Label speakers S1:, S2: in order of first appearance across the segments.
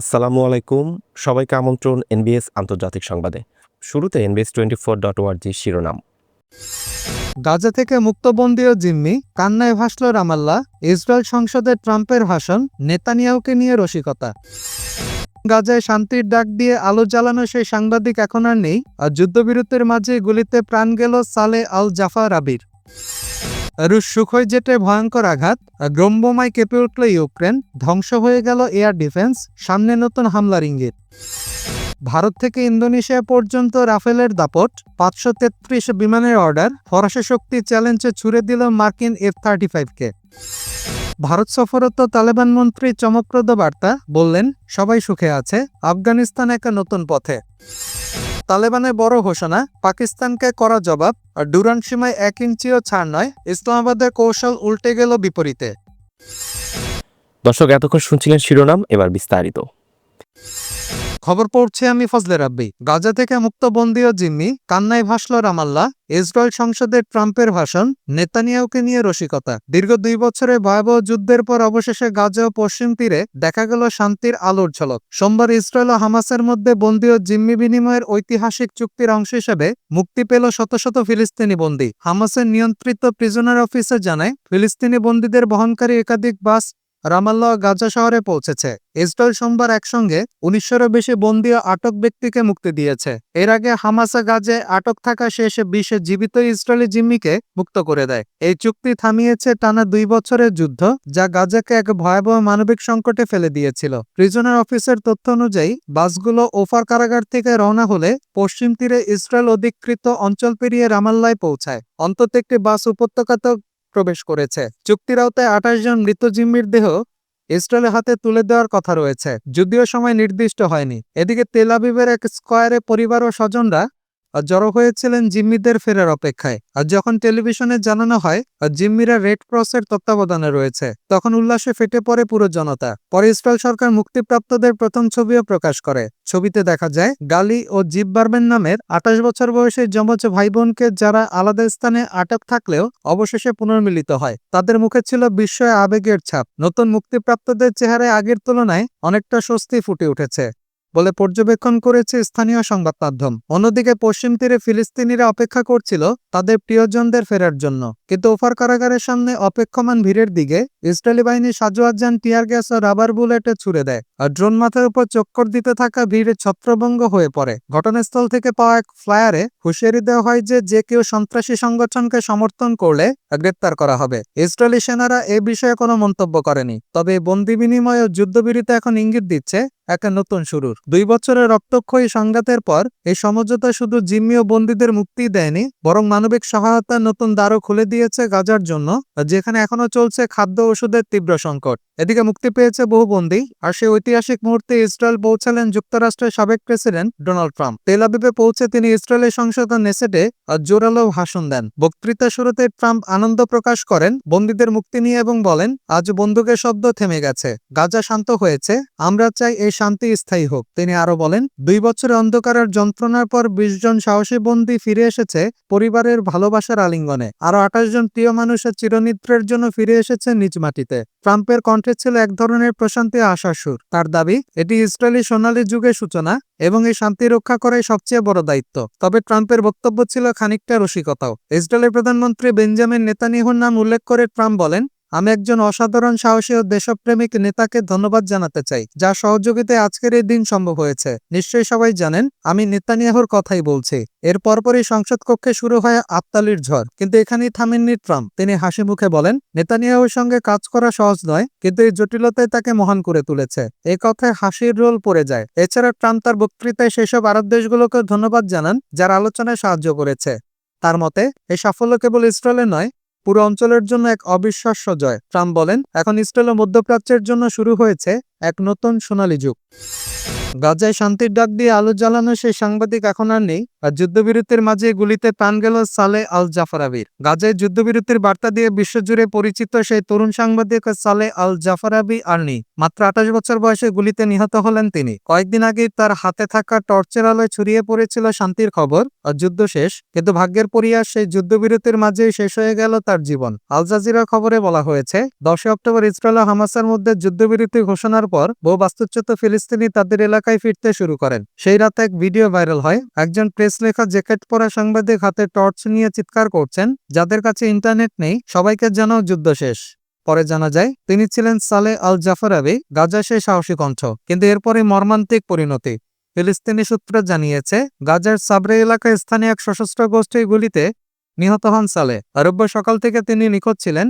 S1: আসসালামু আলাইকুম। সবাইকে আমন্ত্রণ এনবিএস আন্তর্জাতিক সংবাদে। শুরুতে এনবিএস টোয়েন্টি ফোর ডট ওয়ার্জি শিরোনাম।
S2: গাজা থেকে মুক্তবন্দী ও জিম্মি, কান্নায় ভাসল রামাল্লা, ইসরায়েল সংসদে ট্রাম্পের ভাষণ, নেতানিয়াহুকে নিয়ে রসিকতা। গাজায় শান্তির ডাক দিয়ে আলো জ্বালানো সেই সাংবাদিক এখন আর নেই, আর যুদ্ধবিরতির মাঝে গুলিতে প্রাণ গেল সালে আল জাফা রাবির রুশ সুখই জেটে ভয়ঙ্কর আঘাত গ্রম্বমায় কেঁপে উঠল ইউক্রেন, ধ্বংস হয়ে গেল এয়ার ডিফেন্স, সামনে নতুন হামলার ইঙ্গিত। ভারত থেকে ইন্দোনেশিয়া পর্যন্ত রাফেলের দাপট, পাঁচশো তেত্রিশ বিমানের অর্ডার, ফরাসি শক্তি চ্যালেঞ্জে ছুড়ে দিল মার্কিন এফ থার্টি ফাইভকে। ভারত সফরত তালেবান মন্ত্রী চমকপ্রদ বার্তা, বললেন, সবাই সুখে আছে, আফগানিস্তান একটা নতুন পথে। তালেবানের বড় ঘোষণা, পাকিস্তানকে করা জবাব আর ডুরান সীমায় এক ইঞ্চিও ছাড় নয়, ইসলামাবাদের কৌশল উল্টে গেল বিপরীতে।
S1: দর্শক, এতক্ষণ শুনছিলেন শিরোনাম, এবার বিস্তারিত।
S2: খবর পড়ছে আমি ফজলে রাব্বি। গাজা থেকে মুক্তবন্দী ও জিম্মি কান্নায় ভাসল রামাল্লা ইসরায়েল সংসদে ট্রাম্পের ভাষণ, নেতানিয়াহুকে নিয়ে রসিকতা। দীর্ঘ দুই বছরের ভয়াবহ যুদ্ধের পর অবশেষে গাজা ও পশ্চিম তীরে দেখা গেল শান্তির আলোর ঝলক। সোমবার ইসরায়েল ও হামাসের মধ্যে বন্দী ও জিম্মি বিনিময়ের ঐতিহাসিক চুক্তির অংশ হিসেবে মুক্তি পেল শত শত ফিলিস্তিনি বন্দী। হামাসের নিয়ন্ত্রিত প্রিজনার অফিসে জানায়, ফিলিস্তিনি বন্দীদের বহনকারী একাধিক বাস রামাল্লাহ গাজা শহরে পৌঁছেছে। ইসরায়েল সোমবার একসঙ্গে উনিশশোরও বেশি বন্দী আটক ব্যক্তিকে মুক্তি দিয়েছে। এর আগে হামাসা গাজে আটক থাকা শেষে বিশে জীবিত ইসরায়েলি জিম্মিকে মুক্ত করে দেয়। এই চুক্তি থামিয়েছে টানা দুই বছরের যুদ্ধ, যা গাজাকে এক ভয়াবহ মানবিক সংকটে ফেলে দিয়েছিল। প্রিজনার অফিসের তথ্য অনুযায়ী, বাসগুলো ওফার কারাগার থেকে রওনা হলে পশ্চিম তীরে ইসরায়েল অধিকৃত অঞ্চল পেরিয়ে রামাল্লায় পৌঁছায়। অন্তত একটি বাস উপত্যকাতেও প্রবেশ করেছে। চুক্তির আওতায় আঠাশ জন মৃত জিম্মির দেহ ইসরায়েলের হাতে তুলে দেওয়ার কথা রয়েছে। যদিও সময় নির্দিষ্ট হয়নি। এদিকে তেল আবিবের এক স্কোয়ারে পরিবার ও স্বজনরা জড়ো হয়েছিলেন জিম্মিদের ফেরার অপেক্ষায়। আর যখন টেলিভিশনে জানানো হয় জিম্মিরা রেড ক্রসের তত্ত্বাবধানে রয়েছে, তখন উল্লাসে ফেটে পড়ে পুরো জনতা। পরে ইসরায়েল সরকার মুক্তিপ্রাপ্তদের প্রথম ছবিও প্রকাশ করে। ছবিতে দেখা যায়, গালি ও জিপ বার্বেন নামের আঠাশ বছর বয়সী যমজ ভাই বোনকে যারা আলাদা স্থানে আটক থাকলেও অবশেষে পুনর্মিলিত হয়। তাদের মুখে ছিল বিস্ময় আবেগের ছাপ। নতুন মুক্তিপ্রাপ্তদের চেহারায় আগের তুলনায় অনেকটা স্বস্তি ফুটে উঠেছে। বলে পর্যবেক্ষণ করেছে স্থানীয় সংবাদ মাধ্যম। অন্যদিকে পশ্চিম তীরে ফিলিস্তিনিরা অপেক্ষা করছিল তাদের প্রিয়জনদের ফেরার জন্য। কিন্তু ওফার কারাগারের সামনে অপেক্ষমান ভিড়ের দিকে ইসরায়েলি বাহিনী সাজোয়াজান টিয়ার গ্যাস ও রাবার বুলেটে ছুড়ে দেয় আর ড্রোন মাথার উপর চক্কর দিতে থাকা ভিড়ে ছত্রভঙ্গ হয়ে পড়ে। ঘটনাস্থল থেকে পাওয়া এক ফ্লায়ারে হুঁশিয়ারি দেওয়া হয় যে যে কেউ সন্ত্রাসী সংগঠনকে সমর্থন করলে গ্রেপ্তার করা হবে। ইসরায়েলি সেনারা এ বিষয়ে কোনো মন্তব্য করেনি, তবে বন্দি বিনিময় ও যুদ্ধবিরতি এখন ইঙ্গিত দিচ্ছে একটা নতুন শুরুর। দুই বছরের রক্তক্ষয়ী সংঘাতের পর এই সমঝোতা শুধু জিম্মি ও বন্দীদের মুক্তি দেয়নি, বরং মানবিক সহায়তার নতুন দ্বারও খুলে দিয়েছে গাজার জন্য, যেখানে এখনও চলছে খাদ্য ওষুধের তীব্র সংকট। এদিকে মুক্তি পেয়েছে বহু বন্দী, আর সেই ঐতিহাসিক মুহূর্তে ইসরায়েল পৌঁছালেন যুক্তরাষ্ট্রের সাবেক প্রেসিডেন্ট ডোনাল্ড ট্রাম্প। তেল পৌঁছে তিনি ইসরায়েলের সংসদ নেসেটে জোরালো ভাষণ দেন। বক্তৃতা শুরুতে ট্রাম্প আনন্দ প্রকাশ করেন, বন্দীদের মুক্তি নিয়ে এবং বলেন, আজ বন্দুকের শব্দ থেমে গেছে। গাজা শান্ত হয়েছে। আমরা চাই এই শান্তি স্থায়ী হোক। তিনি আরও বলেন, দুই বছরের অন্ধকারের যন্ত্রণার পর বিশ জন সাহসী বন্দী ফিরে এসেছে পরিবারের ভালোবাসার আলিঙ্গনে। আরও আঠাশ জন প্রিয় মানুষের চিরনিদ্রের জন্য ফিরে এসেছে নিজ মাটিতে। ট্রাম্পের কণ্ঠে ছিল এক ধরনের প্রশান্তি আশার সুর। তার দাবি, এটি ইসরায়েলি সোনালী যুগের সূচনা এবং এই শান্তি রক্ষা করাই সবচেয়ে বড় দায়িত্ব। তবে ট্রাম্পের বক্তব্য ছিল খানিকটা রসিকতাও। ইসরায়েলের প্রধানমন্ত্রী বেঞ্জামিন নেতানিয়াহুর নাম উল্লেখ করে ট্রাম্প বলেন আমি একজন অসাধারণ সাহসী ও দেশপ্রেমিক নেতাকে ধন্যবাদ জানাতে চাই, যা সহযোগিতায় আজকের এই দিন সম্ভব হয়েছে। নিশ্চয়ই সবাই জানেন, আমি নেতানিয়াহুর কথাই বলছি। এর পরপরই সংসদ কক্ষে শুরু হয় আত্মালির ঝড়, কিন্তু এখানেই থামেননি ট্রাম্প। তিনি হাসি মুখে বলেন, নেতানিয়াহুর সঙ্গে কাজ করা সহজ নয়, কিন্তু এই জটিলতায় তাকে মহান করে তুলেছে। এই কথায় হাসির রোল পড়ে যায়। এছাড়া ট্রাম্প তার বক্তৃতায় সেসব আরব দেশগুলোকে ধন্যবাদ জানান, যারা আলোচনায় সাহায্য করেছে। তার মতে এই সাফল্য কেবল ইসরায়েলের নয় পুরো অঞ্চলের জন্য এক অবিশ্বাস্য জয়। ট্রাম্প বলেন, এখন ইসরায়েল ও মধ্যপ্রাচ্যের জন্য শুরু হয়েছে এক নতুন সোনালী যুগ। গাজায় শান্তির ডাক দিয়ে আলো জ্বালানো সেই সাংবাদিক এখন আর নেই। আর যুদ্ধবিরতির মাঝে গুলিতে প্রাণ গেল সালে আল জাফরাবির। গাজায় যুদ্ধবিরতির বার্তা দিয়ে বিশ্বজুড়ে পরিচিত সেই তরুণ সাংবাদিক সালে আল জাফরাবি আর নেই। মাত্র আঠাশ বছর বয়সে গুলিতে নিহত হলেন তিনি। কয়েকদিন আগে তার হাতে থাকা টর্চের আলোয় ছড়িয়ে পড়েছিল শান্তির খবর আর যুদ্ধ শেষ, কিন্তু ভাগ্যের পরিহাস সেই যুদ্ধবিরতির মাঝেই শেষ হয়ে গেল তার জীবন। আল জাজিরা খবরে বলা হয়েছে, দশই অক্টোবর ইসরায়েল হামাসের মধ্যে যুদ্ধবিরতি ঘোষণার পর বহু বাস্তুচ্যুত ফিলিস্তিনি তাদের এলাকায় ফিরতে শুরু করেন। সেই রাতে এক ভিডিও ভাইরাল হয়। একজন প্রেস লেখা জ্যাকেট পরা সাংবাদিক হাতে টর্চ নিয়ে চিৎকার করছেন, যাদের কাছে ইন্টারনেট নেই, সবাইকে জানাও যুদ্ধ শেষ। পরে জানা যায়, তিনি ছিলেন সালে আল জাফরাবি গাজা সেই সাহসী কণ্ঠ, কিন্তু এরপরে মর্মান্তিক পরিণতি। ফিলিস্তিনি সূত্র জানিয়েছে, গাজার সাবরে এলাকায় স্থানীয় এক সশস্ত্র গোষ্ঠীর গুলিতে নিহত হন সালে। আরব্য সকাল থেকে তিনি নিখোঁজ ছিলেন।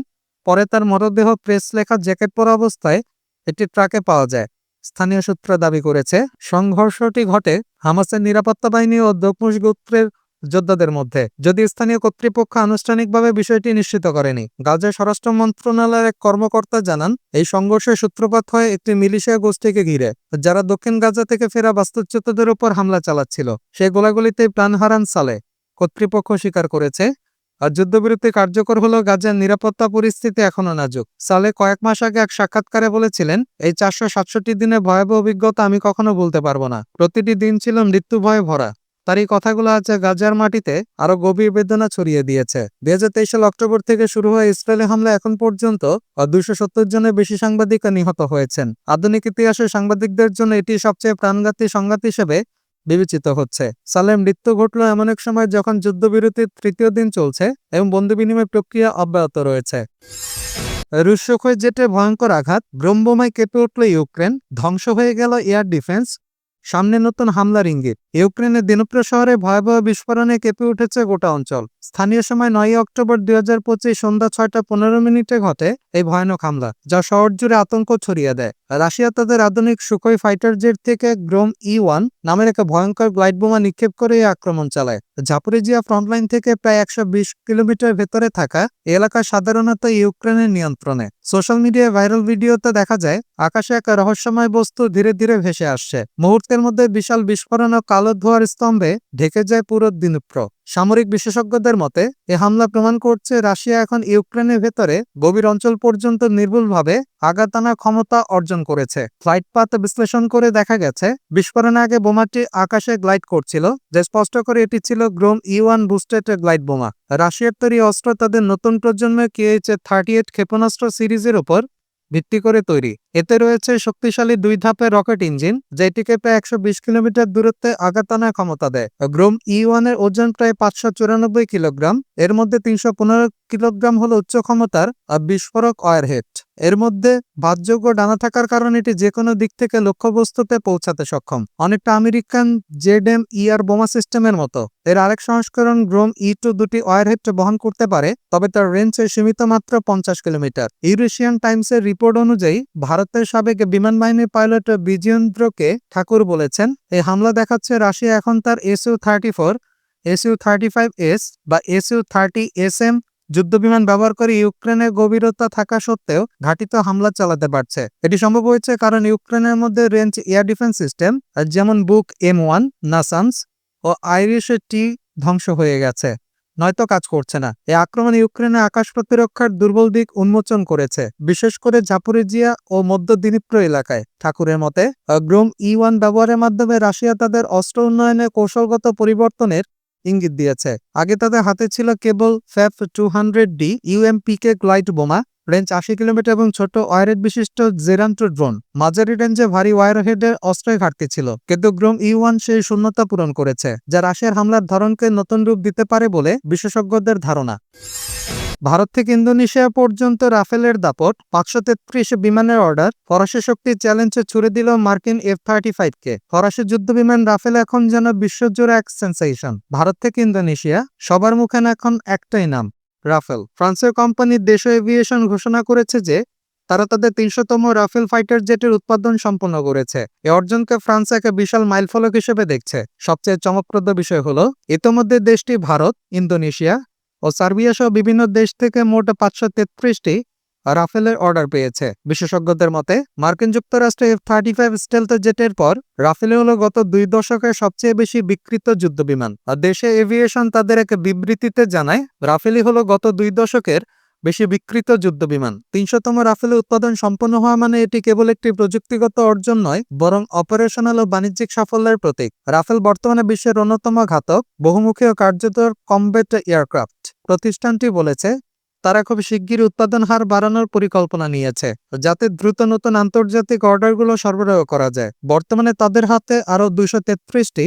S2: পরে তার মরদেহ প্রেস লেখা জ্যাকেট পরা অবস্থায় একটি ট্রাকে পাওয়া যায়। স্থানীয় সূত্র দাবি করেছে, সংঘর্ষটি ঘটে হামাসের নিরাপত্তা বাহিনী ও দক্ষিণ গোত্রের যোদ্ধাদের মধ্যে। যদি স্থানীয় কর্তৃপক্ষ আনুষ্ঠানিকভাবে বিষয়টি নিশ্চিত করেনি, গাজার স্বরাষ্ট্র মন্ত্রণালয়ের এক কর্মকর্তা জানান, এই সংঘর্ষের সূত্রপাত হয় একটি মিলিশিয়া গোষ্ঠীকে ঘিরে, যারা দক্ষিণ গাজা থেকে ফেরা বাস্তুচ্যুতদের উপর হামলা চালাচ্ছিল। সেই গোলাগুলিতে প্রাণ হারান সালে, কর্তৃপক্ষ স্বীকার করেছে আর যুদ্ধবিরতি কার্যকর হলেও গাজার নিরাপত্তা পরিস্থিতি এখনও নাজুক। সালে কয়েক মাস আগে এক সাক্ষাৎকারে বলেছিলেন, এই চারশো সাতষট্টি দিনের ভয়াবহ অভিজ্ঞতা আমি কখনো বলতে পারব না। প্রতিটি দিন ছিল মৃত্যু ভয়ে ভরা। তার এই কথাগুলো আজ গাজার মাটিতে আরও গভীর বেদনা ছড়িয়ে দিয়েছে। দুই হাজার তেইশ সাল অক্টোবর থেকে শুরু হয়ে ইসরায়েলি হামলা এখন পর্যন্ত দুইশো সত্তর জনের বেশি সাংবাদিক নিহত হয়েছেন। আধুনিক ইতিহাসে সাংবাদিকদের জন্য এটি সবচেয়ে প্রাণঘাতী সংঘাত হিসেবে বিবেচিত হচ্ছে। সালেম মৃত্যু ঘটল এমন এক সময় যখন যুদ্ধবিরতির তৃতীয় দিন চলছে এবং বন্ধু বিনিময় প্রক্রিয়া অব্যাহত রয়েছে। রুশ সুখোই জেটে ভয়ঙ্কর আঘাত, ব্রহ্মময় কেঁপে উঠল ইউক্রেন, ধ্বংস হয়ে গেল এয়ার ডিফেন্স সামনে নতুন হামলার ইঙ্গিত। ইউক্রেনের দিনপ্র শহরে ভয়াবহ বিস্ফোরণে কেঁপে উঠেছে গোটা অঞ্চল। স্থানীয় সময় নয় অক্টোবর দুই হাজার পঁচিশ সন্ধ্যা ছয়টা পনেরো মিনিটে ঘটে এই ভয়ানক হামলা, যা শহর জুড়ে আতঙ্ক ছড়িয়ে দেয়। রাশিয়া তাদের আধুনিক সুখোই ফাইটার জেট থেকে গ্রোম ই ওয়ান নামের একটা ভয়ঙ্কর গ্লাইড বোমা নিক্ষেপ করে এই আক্রমণ চালায়। জাপরিজিয়া ফ্রন্টলাইন থেকে প্রায় একশো বিশ কিলোমিটার ভেতরে থাকা এলাকা সাধারণত ইউক্রেনের নিয়ন্ত্রণে। সোশ্যাল মিডিয়ায় ভাইরাল ভিডিওতে দেখা যায়, আকাশে এক রহস্যময় বস্তু ধীরে ধীরে ভেসে আসছে। মুহূর্তের মধ্যে বিশাল বিস্ফোরণ ও কালো ধোয়ার স্তম্ভে ঢেকে যায় পুরো দিনপ্র। সামরিক বিশেষজ্ঞদের মতে, এ হামলা প্রমাণ করছে রাশিয়া এখন ইউক্রেনের ভেতরে গভীর অঞ্চল পর্যন্ত নির্ভুলভাবে আঘাত আনার ক্ষমতা অর্জন করেছে। ফ্লাইট পাথ বিশ্লেষণ করে দেখা গেছে, বিস্ফোরণের আগে বোমাটি আকাশে গ্লাইড করছিল, যে স্পষ্ট করে এটি ছিল Grom E one boosted glide বোমা। রাশিয়ার তৈরি অস্ত্র তাদের নতুন প্রজন্মের কেএইচ থার্টি এইট ক্ষেপণাস্ত্র সিরিজের উপর ভিত্তি করে তৈরি। এতে রয়েছে শক্তিশালী দুই ধাপের রকেট ইঞ্জিন, যেটিকে প্রায় একশো বিশ কিলোমিটার দূরত্বে আঘাত আনার ক্ষমতা দেয়। গ্রোম ই ওয়ানের ওজন প্রায় পাঁচশো চুরানব্বই কিলোগ্রাম, এর মধ্যে তিনশো পনেরো কিলোগ্রাম হলো উচ্চ ক্ষমতার বিস্ফোরক ওয়ারহেড এর মধ্যে বাদযোগ্য ডানা থাকার কারণে এটি যে কোনো দিক থেকে লক্ষ্যবস্তুতে পৌঁছাতে সক্ষম। অনেকটা আমেরিকান জেড এম ইআর বোমা সিস্টেমের মতো। এর আরেক সংস্করণ গ্রোম ই টু দুটি ওয়ারহেড বহন করতে পারে, তবে তার রেঞ্জ সীমিত মাত্র পঞ্চাশ কিলোমিটার। ইউরেশিয়ান টাইমসের রিপোর্ট অনুযায়ী, ভারতের সাবেক বিমান বাহিনীর পাইলট বিজেন্দ্রকে ঠাকুর বলেছেন, এই হামলা দেখাচ্ছে রাশিয়া এখন তার SU thirty four, SU thirty five S বা এসইউ থার্টি এস এম যুদ্ধবিমান ব্যবহার করে ইউক্রেনের গভীরতা থাকা সত্ত্বেও ঘাটিতে হামলা চালাতে পারছে। এটি সম্ভব হয়েছে কারণ ইউক্রেনের মধ্যে রেঞ্জ এয়ার ডিফেন্স সিস্টেম যেমন বুক এম ওয়ান, নাসান্স ও আইরিশ টি ধ্বংস হয়ে গেছে। নয়তো কাজ করছে না। এই আক্রমণ ইউক্রেনের আকাশ প্রতিরক্ষার দুর্বল দিক উন্মোচন করেছে, বিশেষ করে জাপুরিজিয়া ও মধ্য দিনিপ্র এলাকায়। ঠাকুরের মতে, গ্রোম ই ওয়ান ব্যবহারের মাধ্যমে রাশিয়া তাদের অস্ত্র উন্নয়নে কৌশলগত পরিবর্তনের ইঙ্গিত দিয়েছে। আগে তাদের হাতে ছিল কেবল FAB two hundred D UMPK glide বোমা, রেঞ্জ আশি কিলোমিটার এবং ছোট ওয়ারেড বিশিষ্ট জেরান্টো ড্রোন। মাঝারি রেঞ্জে ভারী ওয়ারহেডের অস্ত্রের ঘাটতি ছিল। কিন্তু গ্রোম ই ওয়ান সেই শূন্যতা পূরণ করেছে, যা রাশিয়ার হামলার ধরনকে নতুন রূপ দিতে পারে বলে বিশেষজ্ঞদের ধারণা। ভারত থেকে ইন্দোনেশিয়া পর্যন্ত রাফেলের দাপট পাঁচশো তেত্রিশ বিমানের অর্ডার, ফরাসি শক্তি চ্যালেঞ্জে ছুড়ে দিল মার্কিন এফ থার্টি ফাইভ কে ফরাসি যুদ্ধ বিমান রাফেল এখন যেন বিশ্বজুড়ে এক সেন্সেশন। ভারত থেকে ইন্দোনেশিয়া, সবার মুখে এখন একটাই নাম, রাফেল। ফ্রান্সের কোম্পানি দেশীয় এভিয়েশন ঘোষণা করেছে যে, তারা তাদের তিনশোতম রাফেল ফাইটার জেটের উৎপাদন সম্পন্ন করেছে। এ অর্জনকে ফ্রান্স এক বিশাল মাইলফলক হিসেবে দেখছে। সবচেয়ে চমকপ্রদ বিষয় হলো, ইতোমধ্যে দেশটি ভারত, ইন্দোনেশিয়া ও সার্বিয়া সহ বিভিন্ন দেশ থেকে মোট পাঁচশো তেত্রিশটি রাফেলের অর্ডার পেয়েছে। বিশেষজ্ঞদের মতে, মার্কিন যুক্তরাষ্ট্রে এফ থার্টি ফাইভ স্টেলথ জেটের পর রাফেল হল গত দুই দশকের সবচেয়ে বেশি বিকৃত যুদ্ধবিমান। দেশে এভিয়েশন তাদের এক বিবৃতিতে জানায়, রাফেলই হলো গত দুই দশকের বেশি বিকৃত যুদ্ধবিমান। তিনশোতম রাফেলের উৎপাদন সম্পন্ন হওয়া মানে এটি কেবল একটি প্রযুক্তিগত অর্জন নয়, বরং অপারেশনাল ও বাণিজ্যিক সাফল্যের প্রতীক। রাফেল বর্তমানে বিশ্বের অন্যতম ঘাতক, বহুমুখী ও কার্যকর কমবেট এয়ারক্রাফট। প্রতিষ্ঠানটি বলেছে, তারা খুব শিগগির উৎপাদন হার বাড়ানোর পরিকল্পনা নিয়েছে, যাতে দ্রুত নতুন আন্তর্জাতিক অর্ডারগুলো সরবরাহ করা যায়। বর্তমানে তাদের হাতে আরও দুশো তেত্রিশটি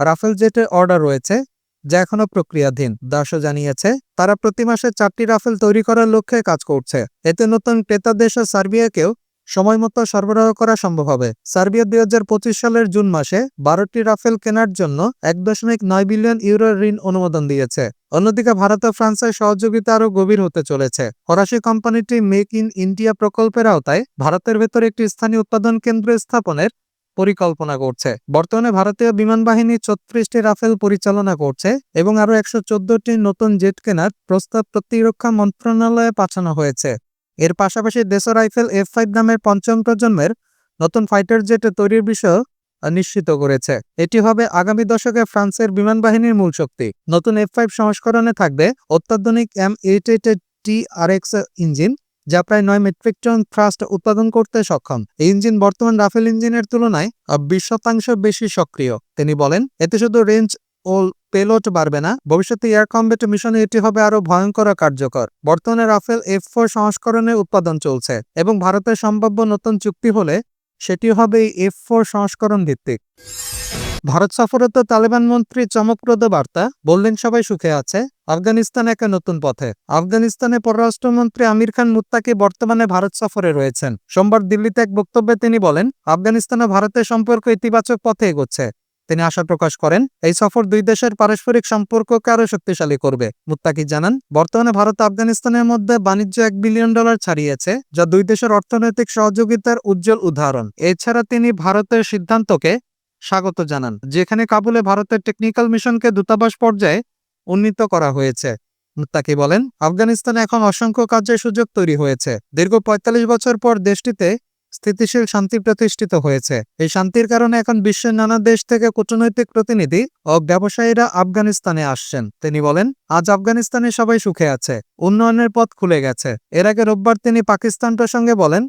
S2: রাফেল জেটের অর্ডার রয়েছে, যা এখনও প্রক্রিয়াধীন। দাসও জানিয়েছে, তারা প্রতি মাসে চারটি রাফেল তৈরি করার লক্ষ্যে কাজ করছে। এতে নতুন ক্রেতা দেশ সার্বিয়াকেও সময় মতো সরবরাহ করা সম্ভব হবে। সার্বিয়া দুই হাজার পঁচিশ সালের জুন মাসে বারোটি রাফেল কেনার জন্য এক দশমিক নয় বিলিয়ন ইউরোর ঋণ অনুমোদন দিয়েছে। অন্যদিকে ভারত ও ফ্রান্সের সহযোগিতা আরও গভীর হতে চলেছে। ফরাসি কোম্পানিটি মেক ইন ইন্ডিয়া প্রকল্পের আওতায় ভারতের ভেতর একটি স্থানীয় উৎপাদন কেন্দ্র স্থাপনের পরিকল্পনা করছে। বর্তমানে ভারতীয় বিমান বাহিনী ছত্রিশটি রাফেল পরিচালনা করছে এবং আরও একশো নতুন জেট কেনার প্রস্তাব প্রতিরক্ষা মন্ত্রণালয়ে পাঠানো হয়েছে। এর পাশাপাশি দেশো রাইফেল এফ ফাইভ নামের পঞ্চম প্রজন্মের নতুন ফাইটার জেট তৈরির বিষয় নিশ্চিত করেছে। এটি হবে আগামী দশকে ফ্রান্সের বিমান বাহিনীর মূল শক্তি। নতুন এফ ফাইভ সংস্করণে থাকবে অত্যাধুনিক M eight eight T R X engine, যা প্রায় নয় মেট্রিক টন থ্রাস্ট উৎপাদন করতে সক্ষম। এই ইঞ্জিন বর্তমান রাফেল ইঞ্জিনের তুলনায় বিশ শতাংশ বেশি সক্রিয়। তিনি বলেন, এতে শুধু রেঞ্জ ও পেলোট বাড়বে না। ভবিষ্যতে এয়ার কম্বেট মিশনে এটি হবে আরও ভয়ঙ্কর কার্যকর। বর্তমানে রাফেল এফ ফোর সংস্করণের উৎপাদন চলছে এবং ভারতের সম্ভাব্য নতুন চুক্তি হলে সেটি হবে এফ ফোর সংস্করণ ভিত্তিক। ভারত সফররত তালেবান মন্ত্রী চমকপ্রদ বার্তা, বললেন, সবাই সুখে আছে। আফগানিস্তান একা নতুন পথে। আফগানিস্তানে পররাষ্ট্রমন্ত্রী আমির খান মুত্তাকি বর্তমানে ভারত সফরে রয়েছেন। সোমবার দিল্লিতে এক বক্তব্যে তিনি বলেন, আফগানিস্তান ও ভারতের সম্পর্ক ইতিবাচক পথে এগোচ্ছে। তিনি আশা প্রকাশ করেন, এই সফর দুই দেশের পারস্পরিক সম্পর্ককে আরও শক্তিশালী করবে। মুত্তাকি জানান, বর্তমানে ভারত আফগানিস্তানের মধ্যে বাণিজ্য এক বিলিয়ন ডলার ছাড়িয়েছে, যা দুই দেশের অর্থনৈতিক সহযোগিতার উজ্জ্বল উদাহরণ। এছাড়া তিনি ভারতের সিদ্ধান্তকে স্বাগত জানান, যেখানে কাবুলে ভারতের টেকনিক্যাল মিশনকে দূতাবাস পর্যায়ে উন্নীত করা হয়েছে। মুত্তাকি বলেন, আফগানিস্তানে এখন অসংখ্য কাজের সুযোগ তৈরি হয়েছে। দীর্ঘ ৪৫ বছর পর দেশটিতে স্থিতিশীল শান্তি প্রতিষ্ঠিত হয়েছে। এই শান্তির কারণে এখন বিশ্বের নানা দেশ থেকে কূটনৈতিক প্রতিনিধি ও ব্যবসায়ীরা আফগানিস্তানে আসছেন। তিনি বলেন, আজ আফগানিস্তানে সবাই সুখে আছে, উন্নয়নের পথ খুলে গেছে। এর আগে রোববার তিনি পাকিস্তান প্রসঙ্গে বলেন,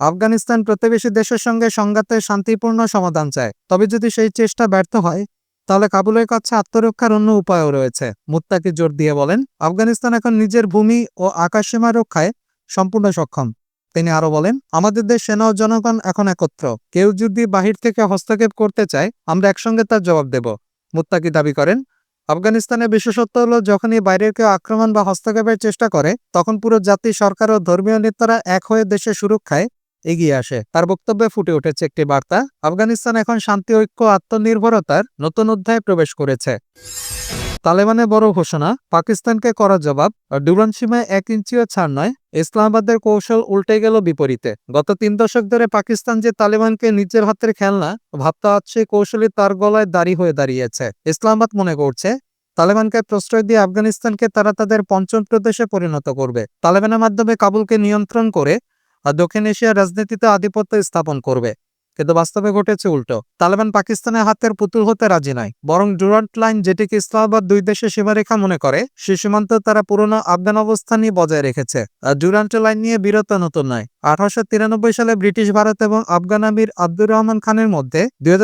S2: আফগানিস্তান প্রতিবেশী দেশের সঙ্গে সংঘাতের শান্তিপূর্ণ সমাধান চায়। তবে যদি সেই চেষ্টা ব্যর্থ হয়, তাহলে কাবুলের কাছে আত্মরক্ষার অন্য উপায়ও রয়েছে। মুত্তাকি জোর দিয়ে বলেন, আফগানিস্তান এখন নিজের ভূমি ও আকাশসীমা রক্ষায় সম্পূর্ণ সক্ষম। তিনি আরও বলেন, আমাদের দেশ সেনা ও জনগণ এখন একত্র। কেউ যদি বাহির থেকে হস্তক্ষেপ করতে চায়, আমরা একসঙ্গে তার জবাব দেব। মুত্তাকি দাবি করেন আফগানিস্তানের বিশেষত্ব হলো যখনই বাইরের কেউ আক্রমণ বা হস্তক্ষেপের চেষ্টা করে, তখন পুরো জাতি, সরকার ও ধর্মীয় নেতারা এক হয়ে দেশের সুরক্ষায় এগিয়ে আসে। তার বক্তব্যে ফুটে উঠেছে একটি বার্তা, আফগানিস্তান এখন শান্তি, ঐক্য, আত্মনির্ভরতার নতুন অধ্যায়ে প্রবেশ করেছে। তালেবানের বড় ঘোষণা, পাকিস্তানকে করা জবাব, ডুরান সীমায় এক ইঞ্চিও ছাড় নয়, ইসলামাবাদের কৌশল উল্টে গেল বিপরীতে। গত তিন দশক ধরে পাকিস্তান যে তালেবানকে নিজের হাতের খেলনা, ভাবতে হচ্ছে কৌশলী তার গলায় দাড়ি হয়ে দাঁড়িয়েছে। ইসলামাবাদ মনে করছে, তালেবানকে প্রশ্রয় দিয়ে আফগানিস্তানকে তারা তাদের পঞ্চম প্রদেশে পরিণত করবে। তালেবানের মাধ্যমে কাবুলকে নিয়ন্ত্রণ করে, দক্ষিণ এশিয়ার রাজনীতিতে আধিপত্য স্থাপন করবে। কিন্তু বাস্তবে ঘটেছে উল্টো। তালেবান পাকিস্তানের হাতের পুতুল হতে রাজি নয়। বরং ডুরান্ট লাইন, যেটিকে ইসলামাবাদ দুই দেশের সীমারেখা মনে করে, সে সীমান্ত তারা পুরনো আফগান অবস্থানই বজায় রেখেছে। আর ডুরান্ট লাইন নিয়ে বিরত নতুন নয়। আঠারোশো সালে ব্রিটিশ ভারত এবং আফগান আমির আব্দুর রহমান খানের মধ্যে দুই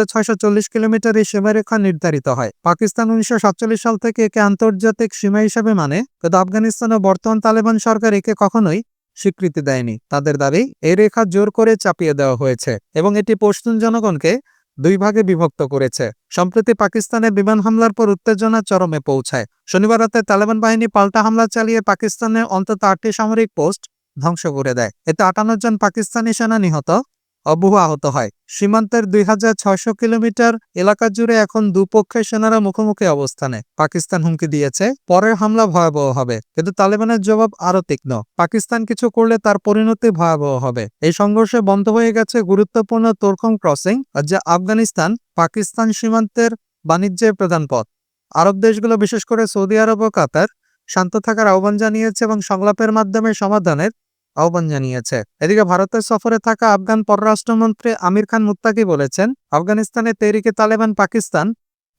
S2: কিলোমিটার এই সীমারেখা নির্ধারিত হয়। পাকিস্তান উনিশশো সাতচল্লিশ সাল থেকে একে আন্তর্জাতিক সীমা হিসাবে মানে কিন্তু আফগানিস্তানের বর্তমান তালেবান সরকার একে কখনোই স্বীকৃতি দেয়নি। তাদের দাবি এই রেখা জোর করে চাপিয়ে দেওয়া হয়েছে এবং এটি পশ্চিম জনগণকে দুই ভাগে বিভক্ত করেছে। সম্প্রতি পাকিস্তানে বিমান হামলার পর উত্তেজনা চরমে পৌঁছায়। শনিবার রাতে তালেবান বাহিনী পাল্টা হামলা চালিয়ে পাকিস্তানে অন্তত আটটি সামরিক পোস্ট ধ্বংস করে দেয়। এতে আটান্ন জন পাকিস্তানি সেনা নিহত ও বহু আহত হয়। সীমান্তের দুই হাজার ছয়শো কিলোমিটার এলাকা জুড়ে এখন দুপক্ষের সেনারা মুখোমুখি অবস্থানে। পাকিস্তান হুমকি দিয়েছে, পরের হামলা ভয়াবহ হবে, কিন্তু তালেবানের জবাব আরও তীক্ষ্ণ। পাকিস্তান কিছু করলে তার পরিণতি ভয়াবহ হবে। এই সংঘর্ষে বন্ধ হয়ে গেছে গুরুত্বপূর্ণ তোরকম ক্রসিং যা আফগানিস্তান, পাকিস্তান সীমান্তের বাণিজ্যের প্রধান পথ। আরব দেশগুলো, বিশেষ করে সৌদি আরব ও কাতার, শান্ত থাকার আহ্বান জানিয়েছে এবং সংলাপের মাধ্যমে সমাধানের আহ্বান জানিয়েছে। এদিকে ভারতের সফরে থাকা আফগান পররাষ্ট্রমন্ত্রী আমির খান মুত্তাকি বলেছেন, আফগানিস্তানে তেহরিকে তালেবান পাকিস্তান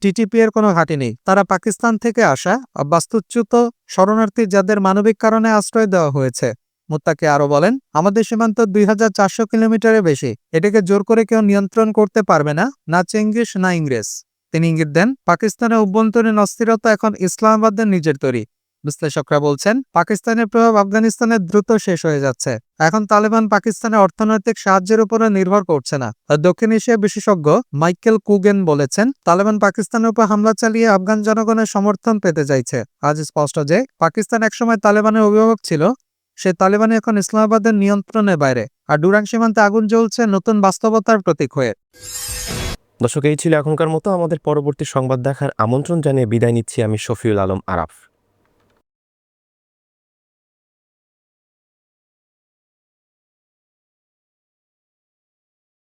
S2: টিটিপি এর কোনো ঘাঁটি নেই। তারা পাকিস্তান থেকে আসা বাস্তুচ্যুত শরণার্থী যাদের মানবিক কারণে আশ্রয় দেওয়া হয়েছে। মুত্তাকি আরও বলেন, আমাদের সীমান্ত দুই হাজার চারশো কিলোমিটারের বেশি। এটাকে জোর করে কেউ নিয়ন্ত্রণ করতে পারবে না না চেঙ্গিস, না ইংরেজ। তিনি ইঙ্গিত দেন, পাকিস্তানের অভ্যন্তরীণ অস্থিরতা এখন ইসলামাবাদের নিজের তৈরি। বিশ্লেষকরা বলছেন, পাকিস্তানের প্রভাব আফগানিস্তানে দ্রুত শেষ হয়ে যাচ্ছে। এখন তালেবান পাকিস্তানের অর্থনৈতিক সাহায্যের উপরে নির্ভর করছে না। দক্ষিণ এশিয়া বিশেষজ্ঞ মাইকেল কুগেন বলেছেন, তালেবান পাকিস্তানের উপর হামলা চালিয়ে আফগান জনগণের সমর্থন পেতে চাইছে। আজ স্পষ্ট যে, পাকিস্তান একসময় তালেবানের অভিভাবক ছিল, সে তালেবান এখন ইসলামাবাদের নিয়ন্ত্রণের বাইরে। আর ডুরাং সীমান্তে আগুন জ্বলছে নতুন বাস্তবতার প্রতীক হয়ে।
S1: দর্শক, এই ছিল এখনকার মতো। আমাদের পরবর্তী সংবাদ দেখার আমন্ত্রণ জানিয়ে বিদায় নিচ্ছি আমি শফিউল আলম আরাফ।